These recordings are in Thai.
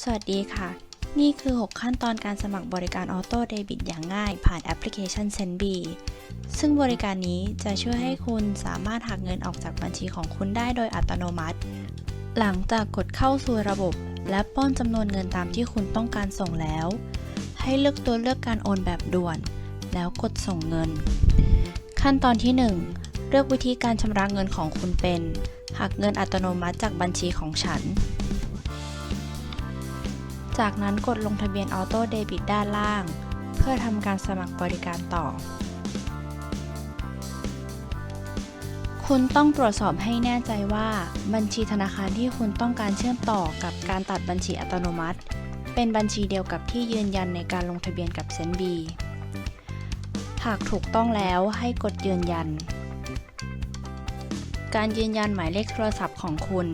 สวัสดีค่ะ นี่คือ 6 ขั้นตอนการสมัครบริการออโต้เดบิตอย่างง่าย ผ่านแอปพลิเคชัน ZenB ซึ่งบริการนี้จะช่วยให้คุณสามารถหักเงินออกจากบัญชีของคุณได้โดยอัตโนมัติ หลังจากกดเข้าสู่ระบบ และป้อนจำนวนเงินตามที่คุณต้องการส่งแล้ว ให้เลือกตัวเลือกการโอนแบบด่วน แล้วกดส่งเงิน ขั้นตอนที่ 1 เลือกวิธีการชำระเงินของคุณเป็น หักเงินอัตโนมัติจากบัญชีของฉัน จากนั้นกดลงทะเบียนออโต้เดบิตด้านล่าง เพื่อทำการสมัครบริการต่อ คุณต้องตรวจสอบให้แน่ใจว่า บัญชีธนาคารที่คุณต้องการเชื่อมต่อกับการตัดบัญชีอัตโนมัติ เป็นบัญชีเดียวกับที่ยืนยันในการลงทะเบียนกับเซนบีหากถูกต้องแล้วให้กดยืนยัน การยืนยันหมายเลขโทรศัพท์ของคุณ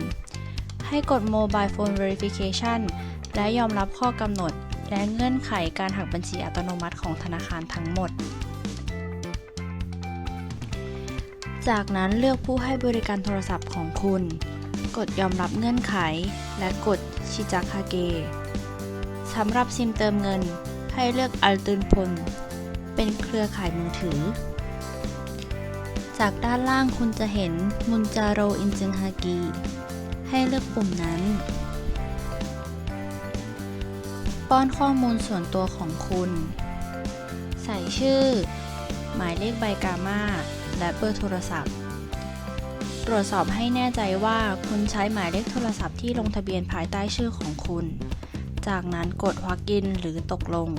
ให้กด Mobile Phone Verification และยอมรับข้อกำหนด และเงื่อนไขการหักบัญชีอัตโนมัติของธนาคารทั้งหมด จากนั้นเลือกผู้ให้บริการโทรศัพท์ของคุณ กดยอมรับเงื่อนไข และกดชิจาคาเกสำหรับซิมเติมเงิน ให้เลือกอัลตุนพล เป็นเครือข่ายมือถือ จากด้านล่างคุณจะเห็นมุนจาโรอินจึงฮากี ให้เลือกปุ่มนั้น ป้อนข้อมูลส่วนตัวของคุณ ใส่ชื่อ หมายเลขใบกามา และเบอร์โทรศัพท์ ตรวจสอบให้แน่ใจว่าคุณใช้หมายเลขโทรศัพท์ที่ลงทะเบียนภายใต้ชื่อของคุณ จากนั้นกดวักกินหรือตกลง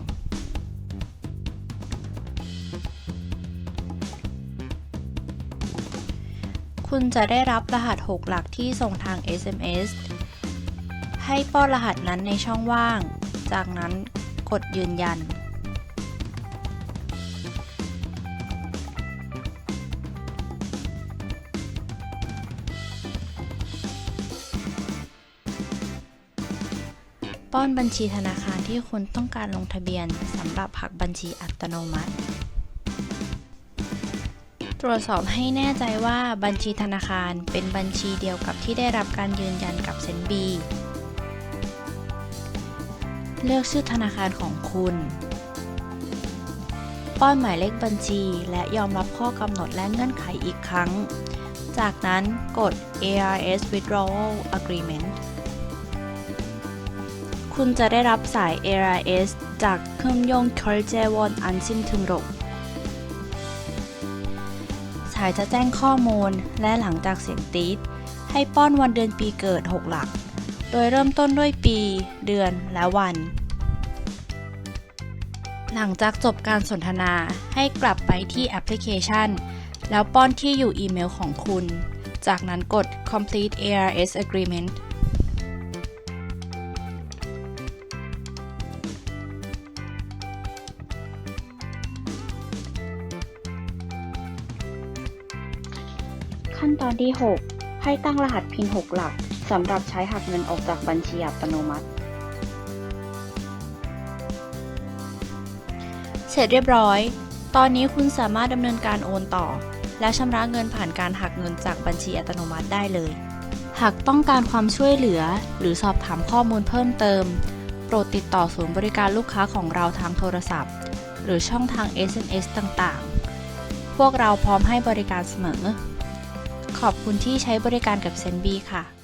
คุณจะได้รับรหัส 6 หลักที่ส่งทาง SMS ให้ป้อนรหัสนั้นในช่องว่าง จากนั้นกดยืนยัน ป้อนบัญชีธนาคารที่คุณต้องการลงทะเบียนสำหรับหักบัญชีอัตโนมัติ ตรวจสอบให้แน่ใจว่าบัญชีธนาคารเป็นบัญชีเดียวกับที่ได้รับการยืนยันกับเซนบีเลือกชื่อธนาคารของคุณ ป้อนหมายเลขบัญชีและยอมรับข้อกำหนดและเงื่อนไขอีกครั้ง จากนั้นกด ARS Withdrawal Agreement คุณจะได้รับสาย ARS จากเครื่องยง k o l j e w o n An s i m t u m r o สายจะแจ้งข้อมูลและหลังจากเสียงตีดให้ป้อนวันเดือนปีเกิด 6 หลัก โดยเริ่มต้นด้วยปี เดือนและวัน หลังจากจบการสนทนาให้กลับไปที่แอปพลิเคชัน แล้วป้อนที่อยู่อีเมลของคุณ จากนั้นกด complete ARS agreement ขั้นตอนที่ 6 ให้ตั้งรหัสพิน6หลักสำหรับใช้หักเงินออกจากบัญชีอัตโนมัติ เสร็จเรียบร้อย ตอนนี้คุณสามารถดำเนินการโอนต่อ และชำระเงินผ่านการหักเงินจากบัญชีอัตโนมัติได้เลย หากต้องการความช่วยเหลือ หรือสอบถามข้อมูลเพิ่มเติม โปรดติดต่อศูนย์บริการลูกค้าของเราทางโทรศัพท์ หรือช่องทาง SMS ต่างๆ พวกเราพร้อมให้บริการเสมอ ขอบคุณที่ใช้บริการกับเซนบีค่ะ